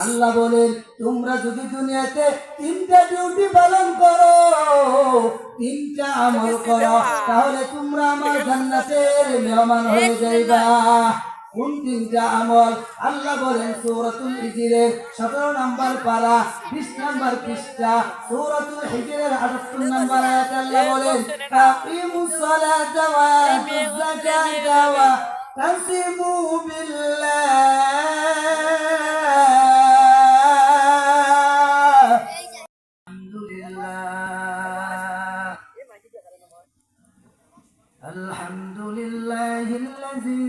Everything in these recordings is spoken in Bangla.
আল্লাহ বলেন তোমরা যদি দুনিয়াতে তিনটা ডিউটি পালন করো তিনটা আমল করো তাহলে তোমরা আমার জান্নাতের মেহমান হয়ে যাইবা। কোন তিনটা আমল? আল্লাহ বলেন সূরাতুল হিজরের 17 নাম্বার পারা 20 নাম্বার পৃষ্ঠা সূরাতুল হিজরের 78 নাম্বার আয়াতে আল্লাহ বলেন আকিমুস সালাতা ওয়া আতুজ যাকাতা ওয়া তাসিমু বিল্লাহ।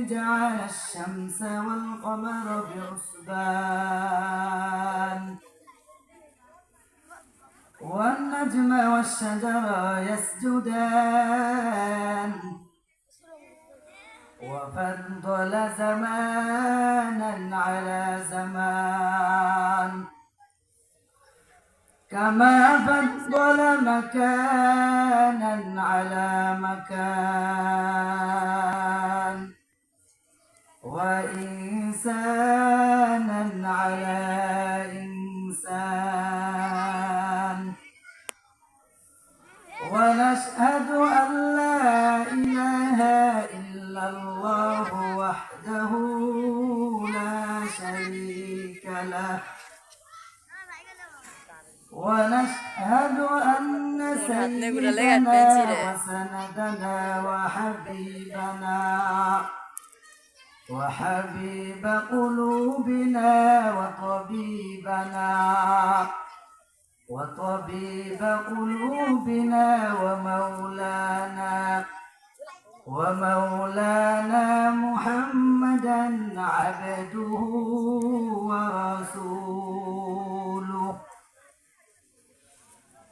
جعل الشمس والقمر بحسبان والنجم والشجر يسجدان. وفضل زمانا على زمان. كما فضل مكانا على مكان. ونشهد أن سيدنا وسندنا وحبيبنا. وحبيب قلوبنا وطبيبنا. وطبيب قلوبنا ومولانا. ومولانا محمدا عبده ورسوله.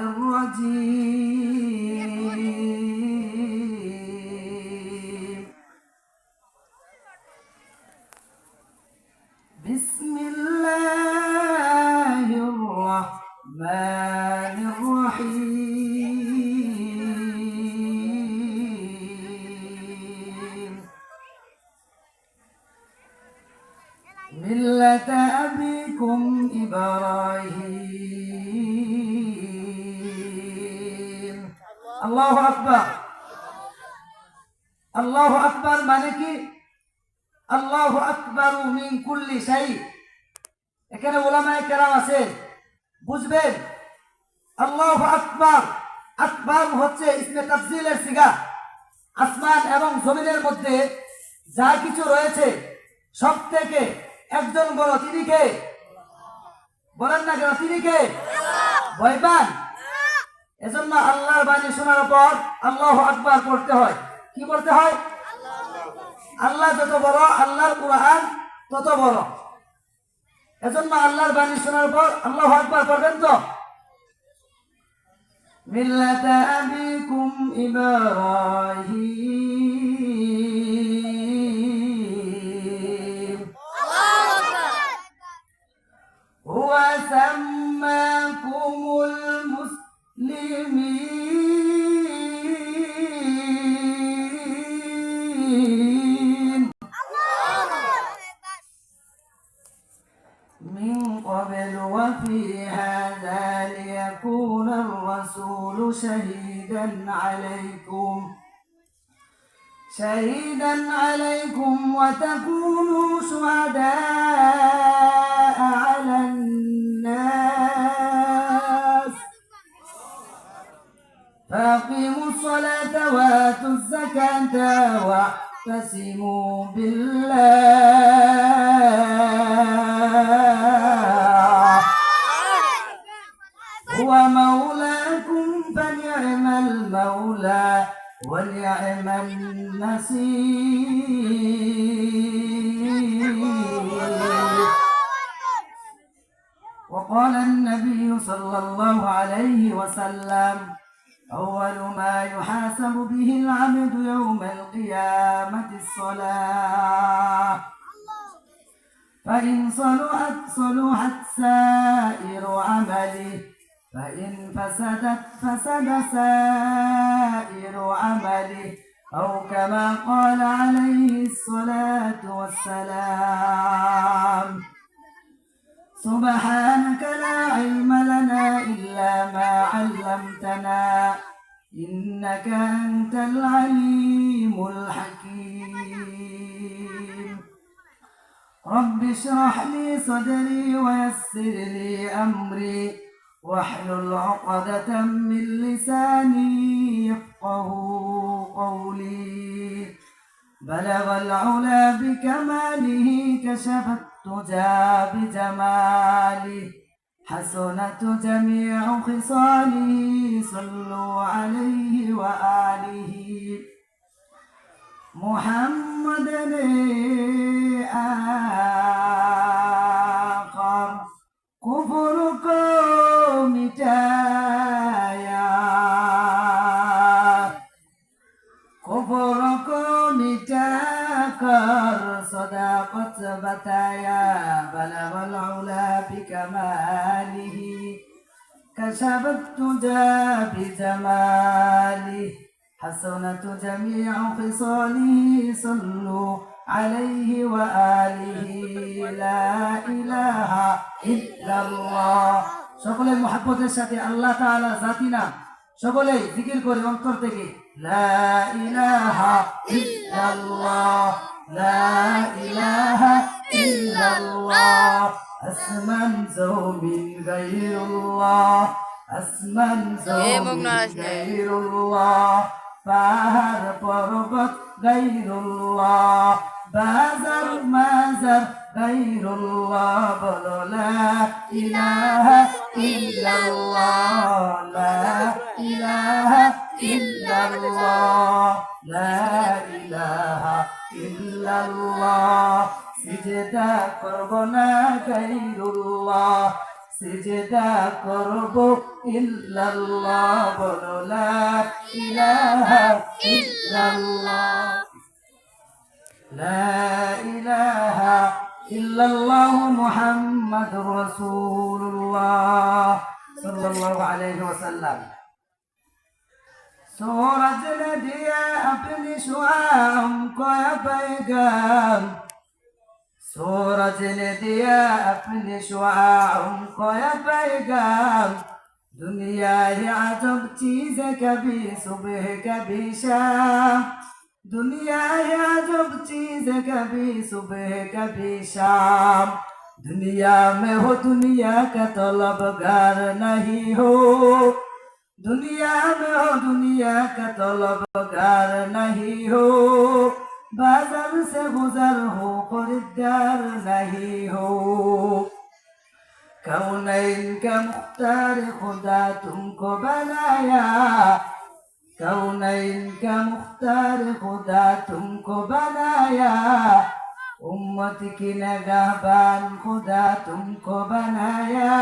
الرجيم بسم ওলামায়ে কেরাম আছে। বুঝবেন? আল্লাহু আকবার। আকবার হচ্ছে ইসমে তাফজিলের সিগা। আসমান এবং জমিনের মধ্যে যা কিছু রয়েছে, সব থেকে একজন বড় তিনি কে? বলেন না কেন, তিনি কে? ভয় এজন্য আল্লাহর বাণী শোনার পর আল্লাহ আকবার পড়তে হয়। কি করতে হয়? আল্লাহ যত বড়, আল্লাহর কোরআন তত বড়। এজন্য আল্লাহর বাণী শোনার পর আল্লাহ আকবার পড়বেন তো মিল্লাত আবিকুম ইব্রাহিম هو سماكم المسلمين وفي هذا ليكون الرسول شهيدا عليكم. شهيدا عليكم وتكونوا شهداء على الناس. فأقيموا الصلاة وآتوا الزكاة واعتصموا بالله. هو مولاكم فنعم المولى ونعم النصير. وقال النبي صلى الله عليه وسلم أول ما يحاسب به العبد يوم القيامة الصلاة. فإن صلحت صلحت سائر عمله فإن فسدت فسد سائر عمله أو كما قال عليه الصلاة والسلام. سبحانك لا علم لنا إلا ما علمتنا إنك أنت العليم الحكيم. رب اشرح لي صدري ويسر لي أمري واحلل عقدة من لساني يفقه قولي. بلغ العلا بكماله كشف التجى بجماله حسنت جميع خصاله صلوا عليه وآله. محمد آخر كفر হৃদয়া কুপুর কো মিটা কর সদা পথ বাতায়া كشفت تجا بجماله حسنت جميع خصاله صلوا عليه وآله لا إله إلا الله সকলের মহাব্বতের সাথে আল্লাহ তাআলা জাতি না সকলেই জিকির করে অন্তর থেকে আসমান জমিন আসমান জমিন পাহাড় পর্বত গায়রুল্লাহ বাজার মাজার গায়রুল্লাহ বলো লা ইলাহা ইল্লাল্লাহ লা ইলাহা ইল্লাল্লাহ লা ইলাহা ইল্লাল্লাহ সিজদা করব না গায়রুল্লাহ সিজদা করব ইল্লাল্লাহ বলো লা ইলাহা ইল্লাল্লাহ لا إله إلا الله محمد رسول الله صلى الله عليه وسلم सूरज ने दिया अपनी शुआम को पैगाम सूरज ने दिया अपनी शुआम को पैगाम दुनिया ही अजब चीज है कभी सुबह कभी शाम दुनिया है अजब चीज है कभी सुबह कभी शाम दुनिया में हो दुनिया का तलबगार नहीं हो दुनिया में हो दुनिया का तलबगार नहीं हो बाजार से गुजर हो खरीदार नहीं हो कौनैन का मुख्तार खुदा तुमको बनाया كونين كمختار خداتم كبنايا أمتك کو خداتم كبنايا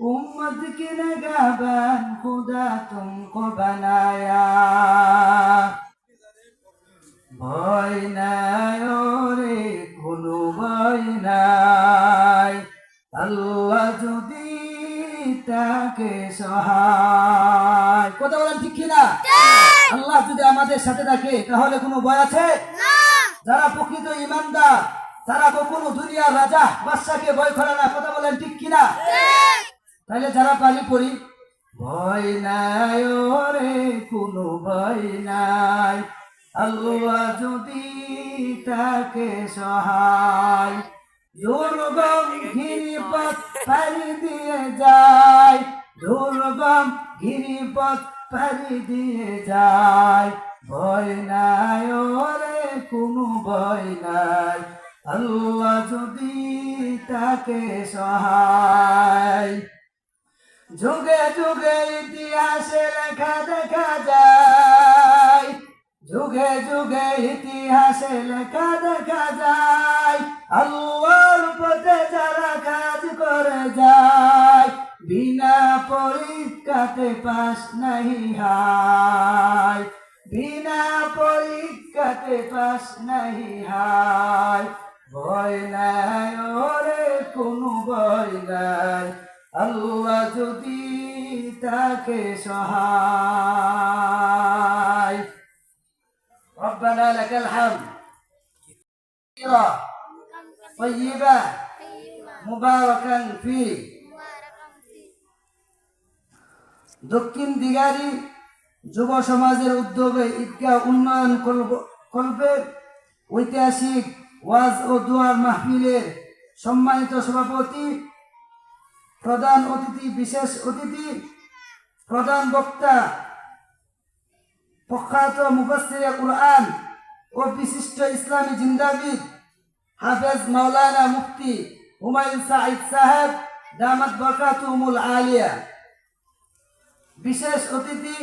أمتك نگہبان خداتم كبنايا بينا يوري امت بينا الله خدا তাকে সহায়? কথা বলেন ঠিক কিনা? আল্লাহ যদি আমাদের সাথে থাকে তাহলে কোনো ভয় আছে? যারা প্রকৃত ইমানদার তারা কখনো দুনিয়ার রাজা বাদশাকে ভয় করে না। কথা বলেন ঠিক কিনা? তাহলে যারা পালি পড়ি ভয় নাই ওরে কোনো ভয় নাই। আল্লাহ যদি তাকে সহায় দুর্গম গিরিপথ পাড়ি দিয়ে যায়। দুর্গম গিরিপথ পাড়ি দিয়ে যায়। ভয় নাই ওরে, কোনো ভয় নাই। আল্লাহ যদি তাকে সহায়। যুগে যুগে ইতিহাসে লেখা দেখা যায়। যুগে যুগে ইতিহাসে লেখা দেখা যায়। আল্লাহর পথে যারা কাজ করে যায় পরীক্ষাতে পাস নাহি হায় বিনা পরীক্ষাতে পাস নাহি হায় ভয় নাই ওরে কোনো ভয় নাই আল্লাহ যদি তাকে সহায় ربنا لك الحمد كثيرا মুবারকান ফি। দক্ষিণ দিগারি যুব সমাজের উদ্যোগে ঈদগাহ উন্নয়ন করবে ঐতিহাসিক ওয়াজ ও দুয়ার মাহফিলের সম্মানিত সভাপতি, প্রধান অতিথি, বিশেষ অতিথি, প্রধান বক্তা, প্রখ্যাত মুফাসির কুরআন ও বিশিষ্ট ইসলামী জিন্দাবিদ হাফেজ মাওলানা মুফতি হুমায়ুন সাঈদ সাহেব, দামাত বরকাতুমুল আলিয়া। বিশেষ অতিথি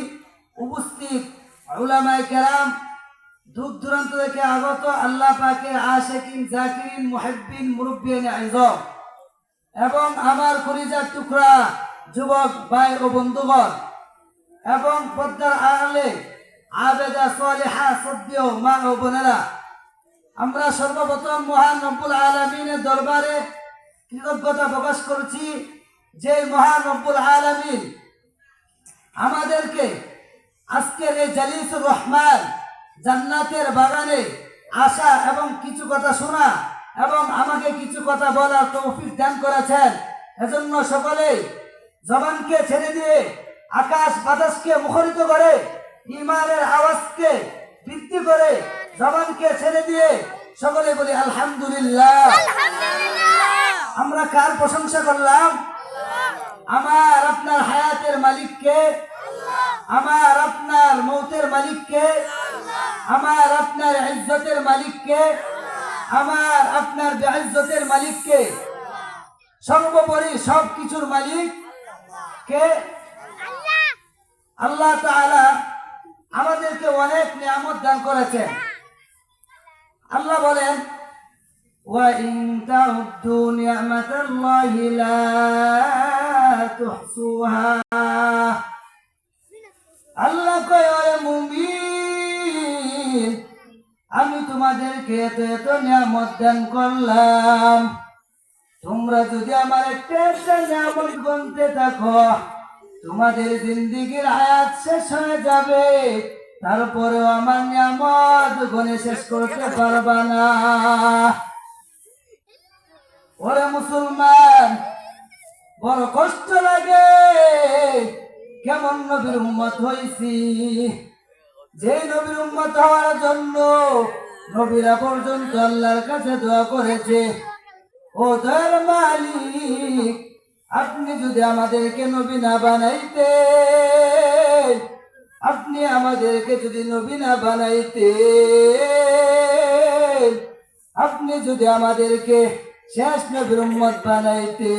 উপস্থিত, উলামায়ে কেরাম, দূর দূরান্ত থেকে আগত আল্লাহ পাকের আশেকিন, জাকিরিন, মুহিব্বিন মুরব্বিয়ান আইজম এবং আমার কলিজার টুকরা যুবক ভাই ও বন্ধুগণ এবং পদ্মার আড়ালে আবেদা সালেহা সদ্য মা ও বোনেরা, আমরা সর্বপ্রথম মহান রব্বুল আলমিনের দরবারে কৃতজ্ঞতা প্রকাশ করছি যে মহান রব্বুল আলমিন আমাদেরকে আজকের এই জালিসুর রহমান জান্নাতের বাগানে আসা এবং কিছু কথা শোনা এবং আমাকে কিছু কথা বলার তৌফিক দান করেছেন। এজন্য সকলেই জবানকে ছেড়ে দিয়ে আকাশ বাতাসকে মুখরিত করে ইমানের আওয়াজকে বৃদ্ধি করে জবানকে ছেড়ে দিয়ে সকলে বলি আলহামদুলিল্লাহ। আমরা কার প্রশংসা করলাম? আমার আপনার হায়াতের মালিককে আমার আপনার মৌতের মালিককে আমার আপনার ইজ্জতের মালিককে আমার আপনার বেইজ্জতের মালিককে সর্বোপরি সব কিছুর মালিক কে? আল্লাহ। তাআলা আমাদেরকে অনেক নিয়ামত দান করেছেন। আল্লাহ বলেন وإن تعدوا نعمة الله لا تحصوها আল্লাহ কয় ওরে মুমিন আমি তোমাদেরকে এত এত নিয়ামত দান করলাম তোমরা যদি আমার একটা একটা নিয়ামত গুনতে থাকো তোমাদের জিন্দিগির হায়াত শেষ হয়ে যাবে তারপরেও আমার নিয়ামত গনে শেষ করতে পারবা না ওরে মুসলমান, বড় কষ্ট লাগে। কেমন নবীর উম্মত হইছি? যে নবীর উম্মত হওয়ার জন্য নবীরা পর্যন্ত আল্লাহর কাছে দোয়া করেছে। ও দয়ার মালিক, আপনি যদি আমাদেরকে নবী না বানাইতে আপনি আমাদেরকে যদি নবী না বানাইতে আপনি যদি আমাদেরকে শেষ নবীর বানাইতে।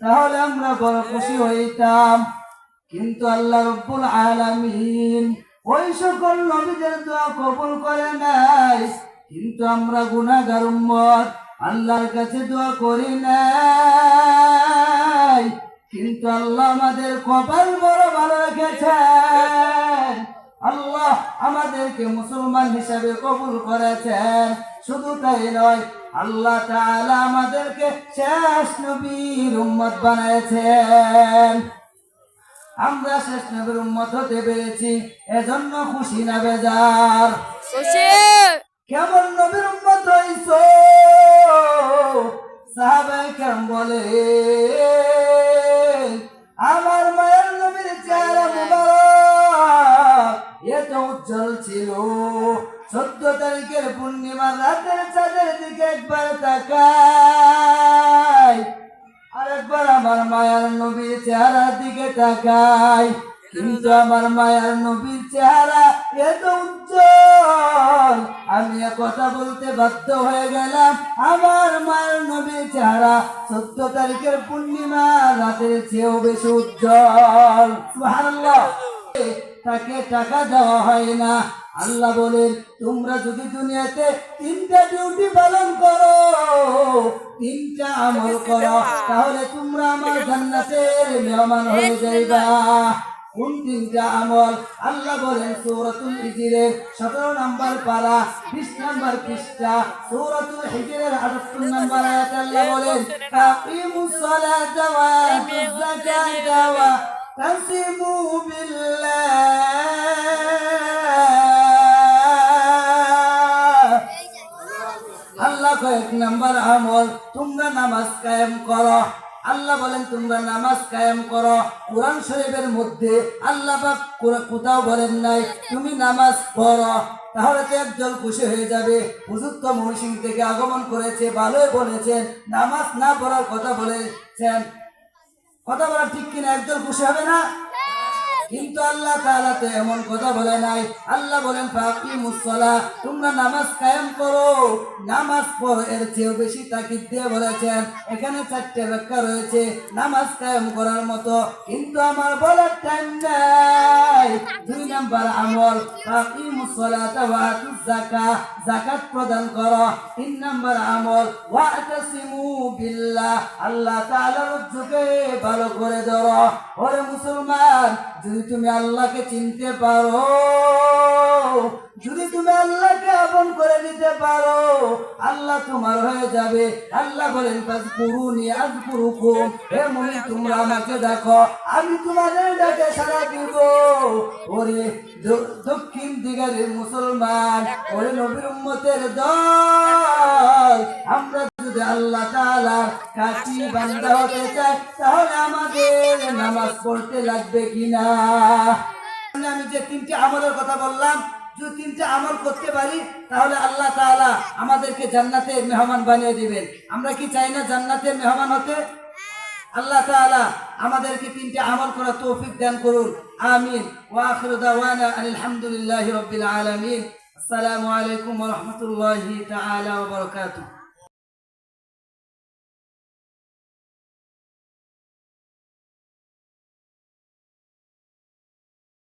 তাহলে আমরা বড় খুশি হইতাম। কিন্তু আল্লাহ রব্বুল আলামিন ওই সকল নবীদের দোয়া কবুল করে নাই। কিন্তু আমরা গুনাহগার উম্মত, আল্লাহর কাছে দোয়া করি নাই। কিন্তু আল্লাহ আমাদের কপাল বড় ভালো রেখেছেন। আল্লাহ আমাদেরকে মুসলমান হিসাবে কবুল করেছেন। শুধু তাই নয় আল্লাহ তাআলা আমাদেরকে শেষ নবীর উম্মত বানিয়েছেন আমরা শেষ নবীর উম্মত হতে পেরেছি এজন্য খুশি না বেজার। কেমন নবীর উম্মত হইছ? সাহাবায়ে কেরাম বলে উজ্জ্বল ছিল চোদ্দ তারিখের পূর্ণিমার রাতের চাঁদের দিকে একবার তাকাই। আরেকবার আমার মায়ার নবীর চেহারার দিকে তাকাই। কিন্তু আমার মায়ার নবীর চেহারা এত উজ্জ্বল, আমি কথা বলতে বাধ্য হয়ে গেলাম। আমার মায়ের নবীর চেহারা চোদ্দ তারিখের পূর্ণিমা রাতের চেয়েও বেশি উজ্জ্বল। সুবহানাল্লাহ। তাকে টাকা দেওয়া হয় না। আল্লাহ বলেন তোমরা যদি দুনিয়াতে তিনটা ডিউটি পালন করো তিনটা আমল করো তাহলে তোমরা আমার জান্নাতের মেহমান হয়ে যাইবা। কোন তিনটা আমল? আল্লাহ বলেন সূরাতুল হিজরের 17 নম্বর পারা 20 নম্বর পৃষ্ঠা সূরাতুল হিজরের 78 নম্বর আয়াত আল্লাহ বলেন আল্লাহ কয়েক নাম্বার আমল, তোমরা নামাজ কায়েম করো। আল্লাহ বলেন, তোমরা নামাজ কায়েম করো। কোরআন শরীফের মধ্যে আল্লাহ কোথাও বলেন নাই, তুমি নামাজ পড়ো। তাহলে তো একজন খুশি হয়ে যাবে। হুজুর তো মহসিং থেকে আগমন করেছে, ভালোই বলেছেন। নামাজ না পড়ার কথা বলেছেন। কথা বলা ঠিক কিনা একজন খুশি হবে না? কিন্তু আল্লাহ তাআলা তো এমন কথা বলে নাই। আল্লাহ বলেন ফাকি মুসলা তোমরা নামাজ কায়েম করো। নামাজ পড়ো, এর চেয়েও বেশি তাকিদ দিয়ে বলেছেন, এখানে চারটে ব্যাখ্যা রয়েছে, নামাজ কায়েম করার মতো। কিন্তু আমার বলার টাইম নাই। দুই নাম্বার আমল ফাকি মুসলাতা ওয়া আতুজ যাকা যাকাত প্রদান করো। তিন নাম্বার আমল ওয়া আতাসিমু বিল্লাহ, আল্লাহ তাআলার যুগে ভালো করে ধরো। ওরে মুসলমান, যদি তুমি আল্লাহকে চিনতে পারো, যদি তুমি আল্লাহকে আপন করে নিতে পারো, আল্লাহ তোমার হয়ে যাবে। আল্লাহ বলেন পুরুনি আজ পুরুকুম হে মুনি তোমরা আমাকে দেখো, আমি তোমাদের ডাকে সারা দিব। ওরে দক্ষিণ দিকের মুসলমান, ওরে নবীর উম্মতের দল, আমরা যদি আল্লাহ তাআলার কাছি বান্দা হতে চাই তাহলে আমাদের নামাজ পড়তে লাগবে কিনা? আমি যে তিনটি আমলের কথা বললাম, যদি তিনটে আমল করতে পারি, তাহলে আল্লাহ তাআলা আমাদেরকে জান্নাতের মেহমান বানিয়ে দিবেন। আমরা কি চাই না জান্নাতের মেহমান হতে? আল্লাহ তাআলা আমাদেরকে তিনটে আমল করার তৌফিক দান করুন। আমিন। ওয়া আখিরু দাওয়ানা আনিল হামদুলিল্লাহি রাব্বিল আসসালামু আলাইকুম রাহমাতুল্লাহি ওয়া বারাকাতুহু।